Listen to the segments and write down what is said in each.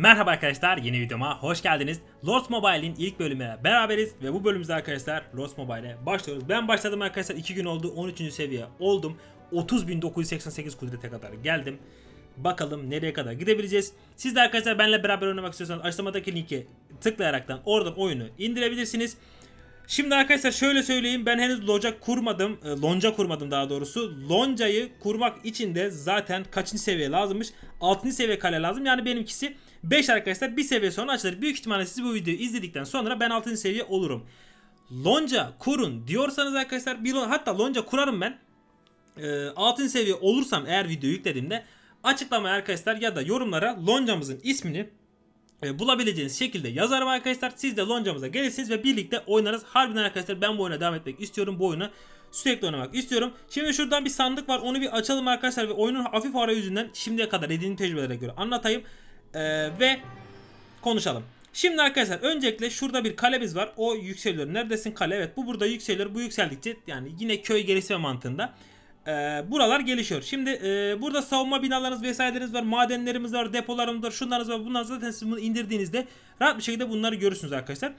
Merhaba arkadaşlar yeni videoma hoş geldiniz. Lost Mobile'in ilk bölümüne beraberiz ve bu bölümümüzde arkadaşlar Lost Mobile'e başlıyoruz. Ben başladım arkadaşlar 2 gün oldu 13. seviye oldum. 30.988 kudrete kadar geldim. Bakalım nereye kadar gidebileceğiz. Siz de arkadaşlar benimle beraber oynamak istiyorsanız açıklamadaki linke tıklayaraktan oradan oyunu indirebilirsiniz. Şimdi arkadaşlar şöyle söyleyeyim ben henüz lonca kurmadım. E, lonca kurmadım daha doğrusu. Loncayı kurmak için de zaten kaçıncı seviye lazımmış? 6. seviye kale lazım. Yani benimkisi 5 arkadaşlar bir seviye sonra açılır. Büyük ihtimalle siz bu videoyu izledikten sonra ben 6. seviye olurum. Lonca kurun diyorsanız arkadaşlar bir hatta lonca kurarım ben. E, 6. seviye olursam eğer video yüklediğimde açıklamaya arkadaşlar ya da yorumlara loncamızın ismini bulabileceğiniz şekilde yazarım arkadaşlar. Siz de loncamıza gelirsiniz ve birlikte oynarız. Harbiden arkadaşlar ben bu oyuna devam etmek istiyorum. Bu oyunu sürekli oynamak istiyorum. Şimdi şuradan bir sandık var. Onu bir açalım arkadaşlar ve oyunun hafif arayüzünden şimdiye kadar edindiğim tecrübelere göre anlatayım. E, ve konuşalım. Şimdi arkadaşlar öncelikle şurada bir kalemiz var. O yükseliyor. Neredesin kale? Evet bu burada yükseliyor. Bu yükseldikçe yani yine köy gelişme mantığında e, buralar gelişiyor. Şimdi e, burada savunma binalarınız vesaireleriniz var, madenlerimiz var, depolarımız var, şunlarınız var. Bunlar zaten siz bunu indirdiğinizde rahat bir şekilde bunları görürsünüz arkadaşlar.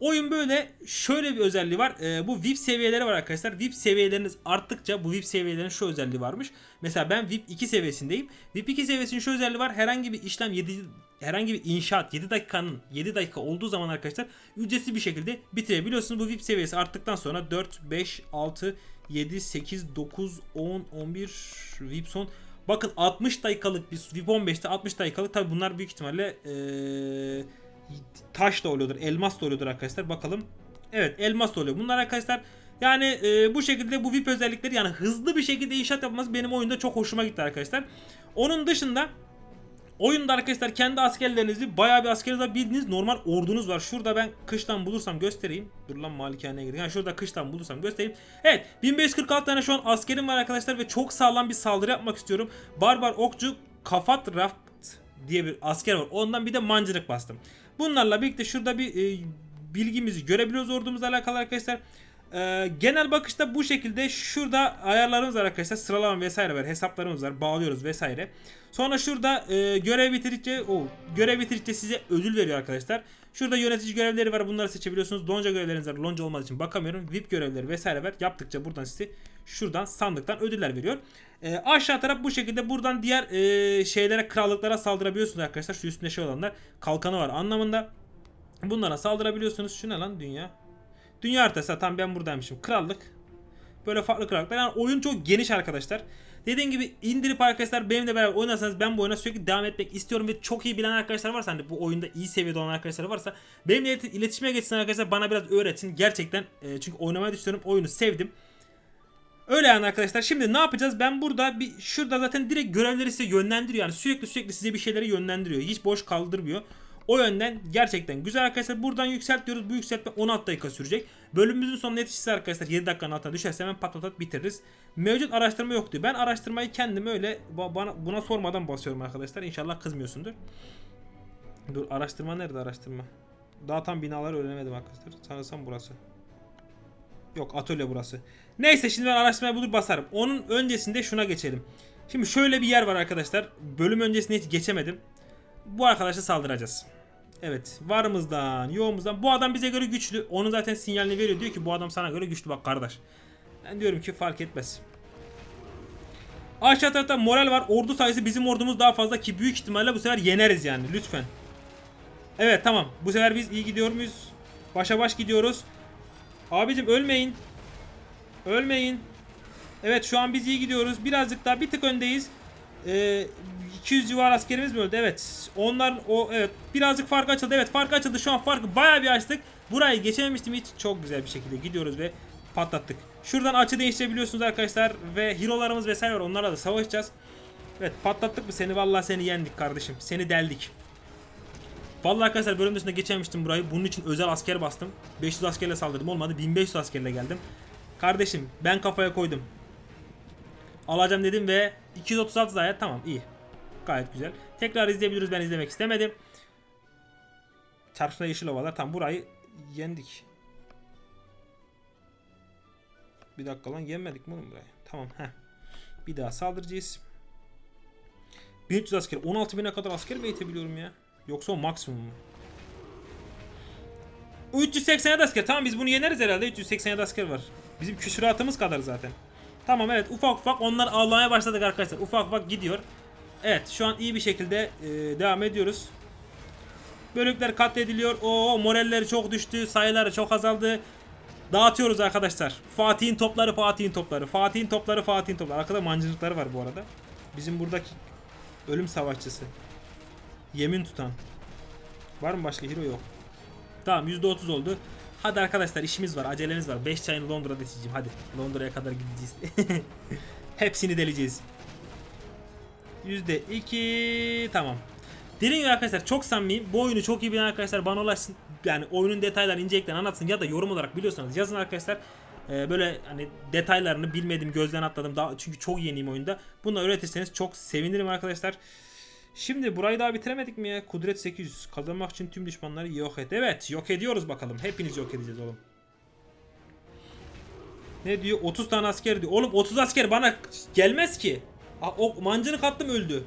Oyun böyle şöyle bir özelliği var. E, bu VIP seviyeleri var arkadaşlar. VIP seviyeleriniz arttıkça bu VIP seviyelerin şu özelliği varmış. Mesela ben VIP 2 seviyesindeyim. VIP 2 seviyesinin şu özelliği var. Herhangi bir işlem 7 herhangi bir inşaat 7 dakikanın 7 dakika olduğu zaman arkadaşlar ücretsiz bir şekilde bitirebiliyorsunuz. Bu VIP seviyesi arttıktan sonra 4, 5, 6, 7, 8, 9, 10, 11 VIP son. Bakın 60 dakikalık bir VIP 15'te 60 dakikalık tabi bunlar büyük ihtimalle ee, taş da oluyordur, elmas da oluyordur arkadaşlar. Bakalım. Evet, elmas da oluyor. Bunlar arkadaşlar yani e, bu şekilde bu VIP özellikleri yani hızlı bir şekilde inşaat yapması benim oyunda çok hoşuma gitti arkadaşlar. Onun dışında Oyunda arkadaşlar kendi askerlerinizi bayağı bir askeriniz var. Bildiğiniz normal ordunuz var. Şurada ben kıştan bulursam göstereyim. Dur lan malikaneye girdim. Yani şurada kıştan bulursam göstereyim. Evet 1546 tane şu an askerim var arkadaşlar ve çok sağlam bir saldırı yapmak istiyorum. Barbar okçu Kafat Raft diye bir asker var. Ondan bir de mancınık bastım. Bunlarla birlikte şurada bir e, bilgimizi görebiliyoruz ordumuzla alakalı arkadaşlar. Ee, genel bakışta bu şekilde şurada ayarlarımız var arkadaşlar sıralama vesaire var hesaplarımız var bağlıyoruz vesaire. Sonra şurada e, görev bitirdikçe o görev bitirdikçe size ödül veriyor arkadaşlar. Şurada yönetici görevleri var bunları seçebiliyorsunuz. Lonca görevleriniz var. Lonca olmadığı için bakamıyorum. VIP görevleri vesaire var. Yaptıkça buradan size şuradan sandıktan ödüller veriyor. E, aşağı taraf bu şekilde buradan diğer e, şeylere krallıklara saldırabiliyorsunuz arkadaşlar. Şu üstünde şey olanlar kalkanı var anlamında. Bunlara saldırabiliyorsunuz. Şu ne lan dünya? Dünya haritası tam ben buradaymışım. Krallık. Böyle farklı krallıklar. Yani oyun çok geniş arkadaşlar. Dediğim gibi indirip arkadaşlar benimle beraber oynarsanız ben bu oyuna sürekli devam etmek istiyorum ve çok iyi bilen arkadaşlar varsa hani bu oyunda iyi seviyede olan arkadaşlar varsa benimle iletişime geçsin arkadaşlar bana biraz öğretsin. Gerçekten e, çünkü oynamayı düşünüyorum. Oyunu sevdim. Öyle yani arkadaşlar. Şimdi ne yapacağız? Ben burada bir şurada zaten direkt görevleri size yönlendiriyor. Yani sürekli sürekli size bir şeyleri yönlendiriyor. Hiç boş kaldırmıyor. O yönden gerçekten güzel arkadaşlar. Buradan yükselt diyoruz. Bu yükseltme 16 dakika sürecek. Bölümümüzün sonuna yetişirse arkadaşlar 7 dakikanın altına düşerse hemen patlatıp bitiririz. Mevcut araştırma yoktu. Ben araştırmayı kendim öyle bana, buna sormadan basıyorum arkadaşlar. İnşallah kızmıyorsundur. Dur araştırma nerede araştırma? Daha tam binaları öğrenemedim arkadaşlar. Sanırsam burası. Yok atölye burası. Neyse şimdi ben araştırmayı bulur basarım. Onun öncesinde şuna geçelim. Şimdi şöyle bir yer var arkadaşlar. Bölüm öncesinde hiç geçemedim. Bu arkadaşa saldıracağız. Evet varımızdan yoğumuzdan bu adam bize göre güçlü. Onun zaten sinyalini veriyor diyor ki bu adam sana göre güçlü bak kardeş. Ben diyorum ki fark etmez. Aşağı tarafta moral var. Ordu sayısı bizim ordumuz daha fazla ki büyük ihtimalle bu sefer yeneriz yani lütfen. Evet tamam bu sefer biz iyi gidiyor muyuz? Başa baş gidiyoruz. Abicim ölmeyin. Ölmeyin. Evet şu an biz iyi gidiyoruz. Birazcık daha bir tık öndeyiz. Ee, 200 civar askerimiz mi öldü? Evet. Onlar o evet birazcık fark açıldı. Evet fark açıldı. Şu an farkı bayağı bir açtık. Burayı geçememiştim hiç. Çok güzel bir şekilde gidiyoruz ve patlattık. Şuradan açı değiştirebiliyorsunuz arkadaşlar ve hero'larımız vesaire var. Onlarla da savaşacağız. Evet patlattık mı seni? Vallahi seni yendik kardeşim. Seni deldik. Vallahi arkadaşlar bölüm dışında geçememiştim burayı. Bunun için özel asker bastım. 500 askerle saldırdım olmadı. 1500 askerle geldim. Kardeşim ben kafaya koydum. Alacağım dedim ve 236 zayiat tamam iyi. Gayet güzel. Tekrar izleyebiliriz. Ben izlemek istemedim. Çarpışma yeşil ovalar. Tam burayı yendik. Bir dakika lan yenmedik mi oğlum burayı? Tamam heh. Bir daha saldıracağız. 1300 asker. 16.000'e kadar asker mi eğitebiliyorum ya? Yoksa o maksimum mu? 387 asker. Tamam biz bunu yeneriz herhalde. 387 asker var. Bizim küsuratımız kadar zaten. Tamam evet ufak ufak onlar ağlamaya başladık arkadaşlar. Ufak ufak gidiyor. Evet şu an iyi bir şekilde e, devam ediyoruz. Bölükler katlediliyor. Oo moralleri çok düştü. Sayıları çok azaldı. Dağıtıyoruz arkadaşlar. Fatih'in topları, Fatih'in topları. Fatih'in topları, Fatih'in topları. Arkada mancınıkları var bu arada. Bizim buradaki ölüm savaşçısı. Yemin tutan. Var mı başka hero yok. Tamam %30 oldu. Hadi arkadaşlar işimiz var, acelemiz var. 5 çayını Londra'da içeceğim. Hadi Londra'ya kadar gideceğiz. Hepsini deleceğiz. %2 tamam. Dediğim gibi arkadaşlar çok samimiyim. Bu oyunu çok iyi bilen arkadaşlar bana ulaşsın. Yani oyunun detaylarını incelikten anlatsın ya da yorum olarak biliyorsanız yazın arkadaşlar. Ee, böyle hani detaylarını bilmedim gözden atladım daha çünkü çok yeniyim oyunda. Bunu öğretirseniz çok sevinirim arkadaşlar. Şimdi burayı daha bitiremedik mi ya? Kudret 800. Kazanmak için tüm düşmanları yok et. Evet yok ediyoruz bakalım. Hepiniz yok edeceğiz oğlum. Ne diyor? 30 tane asker diyor. Oğlum 30 asker bana gelmez ki. Aa, o mancını kattım öldü.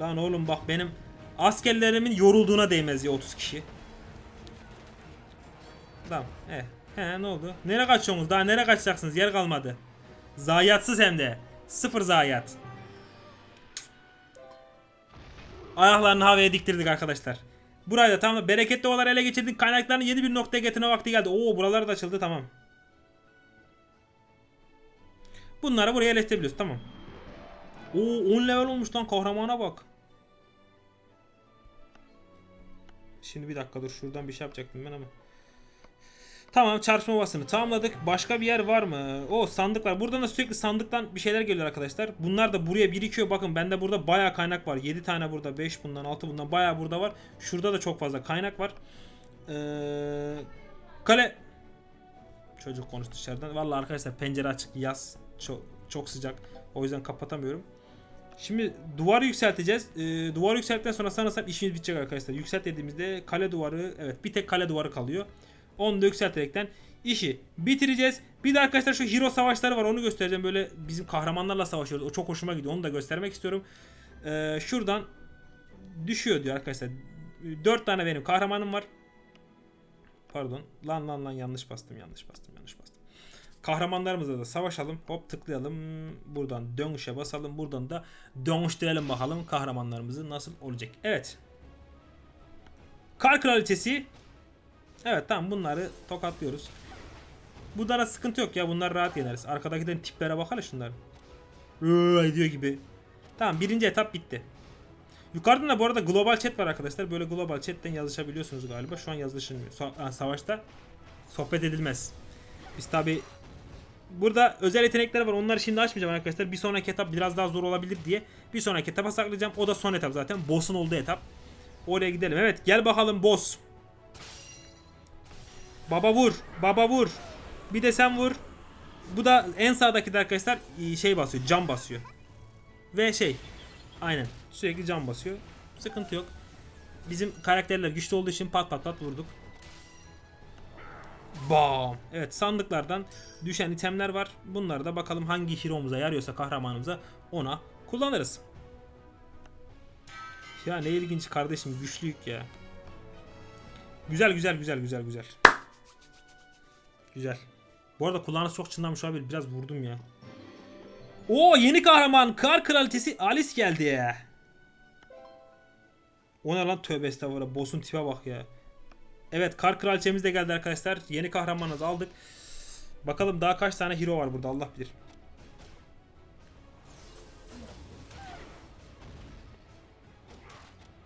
Lan oğlum bak benim askerlerimin yorulduğuna değmez ya 30 kişi. Tamam. He. He ne oldu? Nereye kaçıyorsunuz? Daha nereye kaçacaksınız? Yer kalmadı. Zayiatsız hem de. Sıfır zayiat. Ayaklarını havaya diktirdik arkadaşlar. Burayı da tamam bereketli ovaları ele geçirdik. Kaynaklarını yeni bir noktaya getirme vakti geldi. Oo buralar da açıldı tamam. Bunları buraya yerleştirebiliyoruz tamam. Oo 10 level olmuş lan kahramana bak. Şimdi bir dakika dur şuradan bir şey yapacaktım ben ama. Tamam çarpma ovasını tamamladık. Başka bir yer var mı? O sandık var. Buradan da sürekli sandıktan bir şeyler geliyor arkadaşlar. Bunlar da buraya birikiyor. Bakın bende burada bayağı kaynak var. 7 tane burada, 5 bundan, 6 bundan bayağı burada var. Şurada da çok fazla kaynak var. Ee, kale Çocuk konuştu dışarıdan. Vallahi arkadaşlar pencere açık yaz. Çok çok sıcak. O yüzden kapatamıyorum. Şimdi duvar yükselteceğiz. Ee, duvar yükselttikten sonra sanırsam işimiz bitecek arkadaşlar. Yükselt dediğimizde kale duvarı evet bir tek kale duvarı kalıyor. Onu da yükselterekten işi bitireceğiz. Bir de arkadaşlar şu hero savaşları var onu göstereceğim. Böyle bizim kahramanlarla savaşıyoruz. O çok hoşuma gidiyor. Onu da göstermek istiyorum. Ee, şuradan düşüyor diyor arkadaşlar. 4 tane benim kahramanım var. Pardon. Lan lan lan yanlış bastım yanlış bastım yanlış bastım. Kahramanlarımızla da savaşalım. Hop tıklayalım. Buradan dönüşe basalım. Buradan da dönüştürelim bakalım kahramanlarımızı nasıl olacak. Evet. Kar Kraliçesi. Evet tamam bunları tokatlıyoruz. Bunlara sıkıntı yok ya bunlar rahat yeneriz. Arkadakilerin tiplere bakalım şunlar. Iıı diyor gibi. Tamam birinci etap bitti. Yukarıda da bu arada global chat var arkadaşlar. Böyle global chatten yazışabiliyorsunuz galiba. Şu an yazışılmıyor. Ha, savaşta sohbet edilmez. Biz tabi burada özel yetenekler var. Onları şimdi açmayacağım arkadaşlar. Bir sonraki etap biraz daha zor olabilir diye. Bir sonraki etapa saklayacağım. O da son etap zaten. Boss'un olduğu etap. Oraya gidelim. Evet gel bakalım boss. Baba vur. Baba vur. Bir de sen vur. Bu da en sağdaki de arkadaşlar şey basıyor. Cam basıyor. Ve şey. Aynen. Sürekli cam basıyor. Sıkıntı yok. Bizim karakterler güçlü olduğu için pat pat pat vurduk. Bam. Evet sandıklardan düşen itemler var. Bunları da bakalım hangi hero'muza yarıyorsa kahramanımıza ona kullanırız. Ya ne ilginç kardeşim güçlüyük ya. Güzel güzel güzel güzel güzel. Güzel. Bu arada kulağınız çok çınlamış olabilir. Biraz vurdum ya. Oo yeni kahraman Kar Kraliçesi Alice geldi ya. O ne lan tövbe estağfurullah. Boss'un tipe bak ya. Evet Kar Kraliçemiz de geldi arkadaşlar. Yeni kahramanımızı aldık. Bakalım daha kaç tane hero var burada Allah bilir.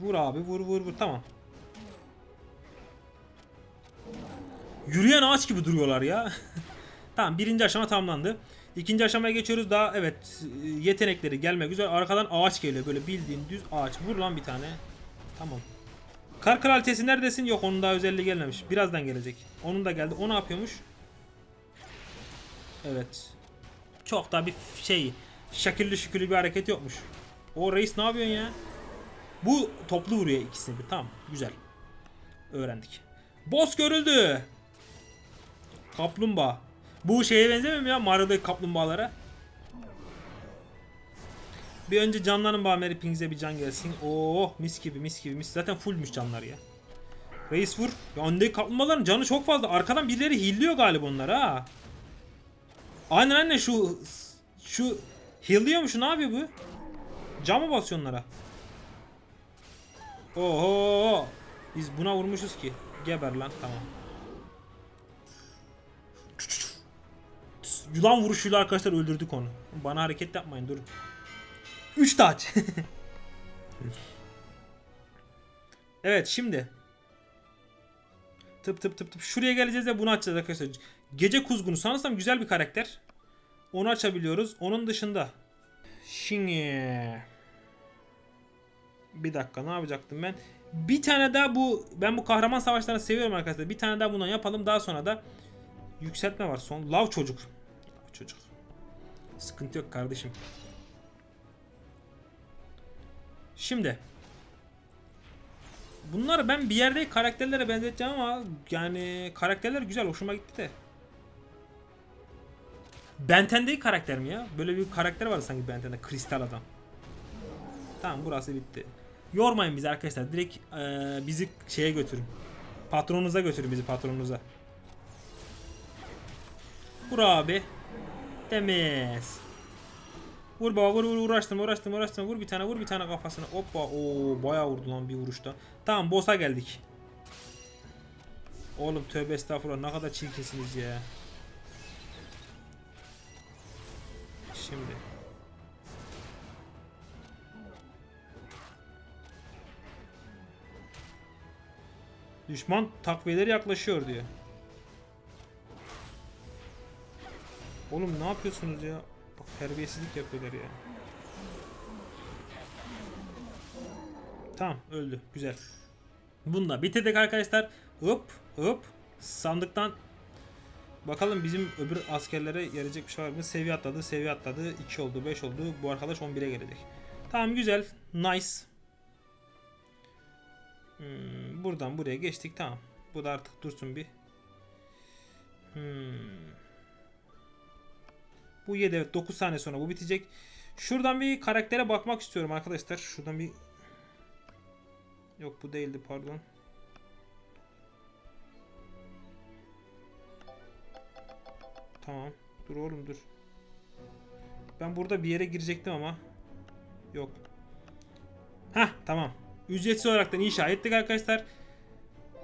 Vur abi vur vur vur tamam. Yürüyen ağaç gibi duruyorlar ya. tamam birinci aşama tamamlandı. İkinci aşamaya geçiyoruz. Daha evet yetenekleri gelmek üzere. Arkadan ağaç geliyor. Böyle bildiğin düz ağaç. Vur lan bir tane. Tamam. Kar kraliçesi neredesin? Yok onun daha özelliği gelmemiş. Birazdan gelecek. Onun da geldi. O ne yapıyormuş? Evet. Çok da bir şey şekilli şükürlü bir hareket yokmuş. O reis ne yapıyorsun ya? Bu toplu vuruyor ikisini bir. Tamam. Güzel. Öğrendik. Boss görüldü. Kaplumbağa. Bu şeye benzemiyor mu ya Mario'daki kaplumbağalara? Bir önce canlanın bari hepinize bir can gelsin. Oo mis gibi mis gibi mis. Zaten fullmüş canlar ya. Reis vur. Ya öndeki kaplumbağaların canı çok fazla. Arkadan birileri hilliyor galiba onları ha. Aynen aynen şu şu hilliyor mu şu ne yapıyor bu? Cam mı basıyor onlara? Oho! Biz buna vurmuşuz ki. Geber lan tamam. Yılan vuruşuyla arkadaşlar öldürdük onu. Bana hareket yapmayın durun. 3 taç. evet şimdi. Tıp tıp tıp tıp. Şuraya geleceğiz ve bunu açacağız arkadaşlar. Gece kuzgunu sanırsam güzel bir karakter. Onu açabiliyoruz. Onun dışında. Şimdi. Bir dakika ne yapacaktım ben? Bir tane daha bu ben bu kahraman savaşlarını seviyorum arkadaşlar. Bir tane daha bundan yapalım. Daha sonra da yükseltme var son. Lav çocuk. Çocuk. Sıkıntı yok kardeşim. Şimdi Bunları ben bir yerde karakterlere benzeteceğim ama yani karakterler güzel hoşuma gitti de. Benten'deki karakter mi ya? Böyle bir karakter vardı sanki Benten'de kristal adam. Tamam burası bitti. Yormayın bizi arkadaşlar. Direkt eee, bizi şeye götürün. Patronunuza götürün bizi patronunuza. Vur abi. Temiz. Vur baba vur vur uğraştım uğraştım uğraştım vur bir tane vur bir tane kafasına. Hoppa o bayağı vurdu lan bir vuruşta. Tamam boss'a geldik. Oğlum tövbe estağfurullah ne kadar çirkinsiniz ya. Şimdi. Düşman takviyeleri yaklaşıyor diyor. Oğlum ne yapıyorsunuz ya? Bak terbiyesizlik yapıyorlar ya. Tamam öldü. Güzel. Bunu da bitirdik arkadaşlar. Hop hop. Sandıktan Bakalım bizim öbür askerlere yarayacak bir şey var mı? Seviye atladı, seviye atladı. 2 oldu, 5 oldu. Bu arkadaş 11'e gelecek. Tamam güzel. Nice. Hmm, buradan buraya geçtik. Tamam. Bu da artık dursun bir. Hmm. Bu 7 evet 9 saniye sonra bu bitecek. Şuradan bir karaktere bakmak istiyorum arkadaşlar. Şuradan bir Yok bu değildi pardon. Tamam. Dur oğlum dur. Ben burada bir yere girecektim ama. Yok. Hah tamam. Ücretsiz olarak da inşa ettik arkadaşlar.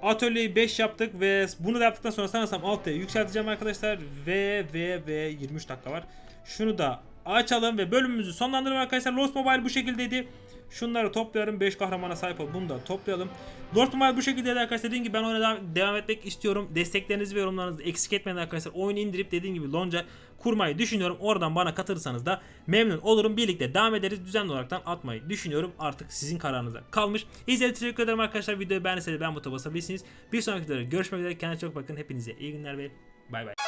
Atölyeyi 5 yaptık ve bunu da yaptıktan sonra sanırsam 6'ya yükselteceğim arkadaşlar. Ve ve ve 23 dakika var. Şunu da açalım ve bölümümüzü sonlandıralım arkadaşlar. Lost Mobile bu şekildeydi. Şunları toplayalım. 5 kahramana sahip ol. Bunu da toplayalım. Lost Mobile bu şekildeydi arkadaşlar. Dediğim gibi ben oyuna devam, etmek istiyorum. Desteklerinizi ve yorumlarınızı eksik etmeyin arkadaşlar. Oyunu indirip dediğim gibi lonca kurmayı düşünüyorum. Oradan bana katılırsanız da memnun olurum. Birlikte devam ederiz. Düzenli olaraktan atmayı düşünüyorum. Artık sizin kararınıza kalmış. İzlediğiniz teşekkür ederim arkadaşlar. Videoyu beğendiyseniz beğen butonuna basabilirsiniz. Bir sonraki videoda görüşmek üzere. Kendinize çok bakın. Hepinize iyi günler ve bay bay.